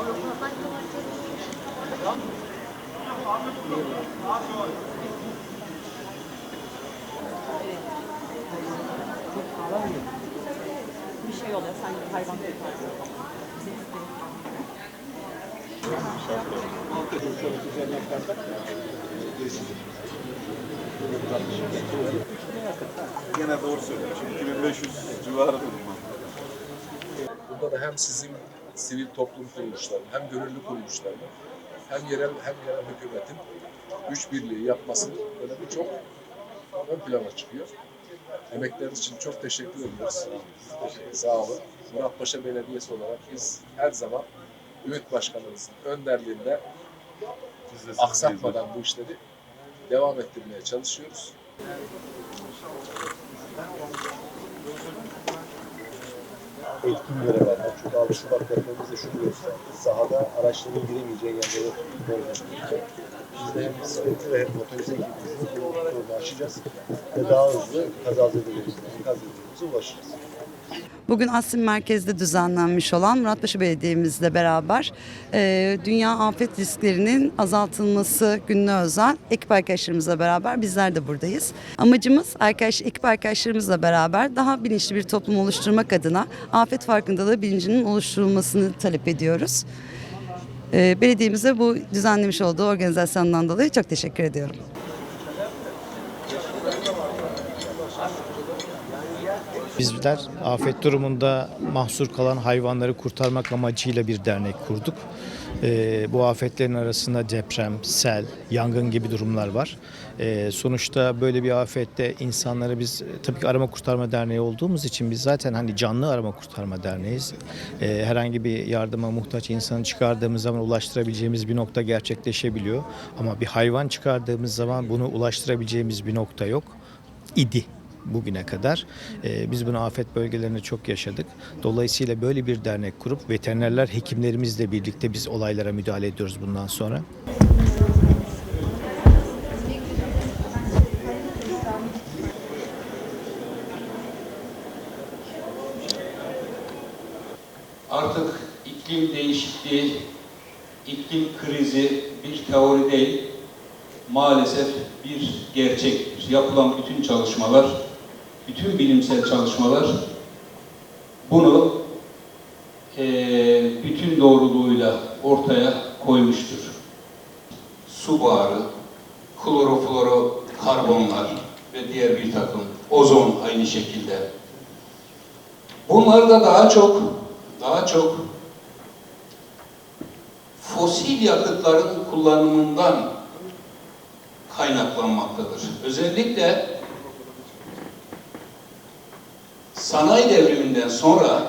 Bir şey oluyor sanki hayvan kurtarıyor. Gene doğru söylüyorsun. 2500 civarı dedim Bunda da hem sizin sivil toplum kuruluşları, hem gönüllü kuruluşları, hem yerel hem yerel hükümetin güç birliği yapmasının önemi çok ön plana çıkıyor. Emekleriniz için çok teşekkür ediyoruz. Sağ olun. Muratpaşa Belediyesi olarak biz her zaman Ümit Başkanımızın önderliğinde aksatmadan bu işleri devam ettirmeye çalışıyoruz. Etkin görev almak. Çünkü 6 Şubat depremimizde şunu gösterdi. Sahada araçların giremeyeceği yerlere koyacak. Biz de hem bisikletli ve hem motorize ekibimizle bu aşacağız. Ve daha hızlı kazazedelerimize, enkazlarımıza ulaşacağız. Bugün Asim Merkez'de düzenlenmiş olan Muratpaşa Belediye'mizle beraber e, dünya afet risklerinin azaltılması gününe özel ekip arkadaşlarımızla beraber bizler de buradayız. Amacımız arkadaş, ekip arkadaşlarımızla beraber daha bilinçli bir toplum oluşturmak adına afet farkındalığı bilincinin oluşturulmasını talep ediyoruz. E, belediyemize bu düzenlemiş olduğu organizasyondan dolayı çok teşekkür ediyorum. Bizler afet durumunda mahsur kalan hayvanları kurtarmak amacıyla bir dernek kurduk. Ee, bu afetlerin arasında deprem, sel, yangın gibi durumlar var. Ee, sonuçta böyle bir afette insanları biz tabii ki arama kurtarma derneği olduğumuz için biz zaten hani canlı arama kurtarma derneğiz. Ee, herhangi bir yardıma muhtaç insanı çıkardığımız zaman ulaştırabileceğimiz bir nokta gerçekleşebiliyor. Ama bir hayvan çıkardığımız zaman bunu ulaştırabileceğimiz bir nokta yok idi bugüne kadar. Ee, biz bunu afet bölgelerinde çok yaşadık. Dolayısıyla böyle bir dernek kurup veterinerler, hekimlerimizle birlikte biz olaylara müdahale ediyoruz bundan sonra. Artık iklim değişikliği, iklim krizi bir teori değil, maalesef bir gerçektir. Yapılan bütün çalışmalar, bütün bilimsel çalışmalar bunu eee, bütün doğruluğuyla ortaya koymuştur. Su buharı, klorofloro karbonlar ve diğer bir takım ozon aynı şekilde. Bunlar da daha çok daha çok fosil yakıtların kullanımından kaynaklanmaktadır. Özellikle sanayi devriminden sonra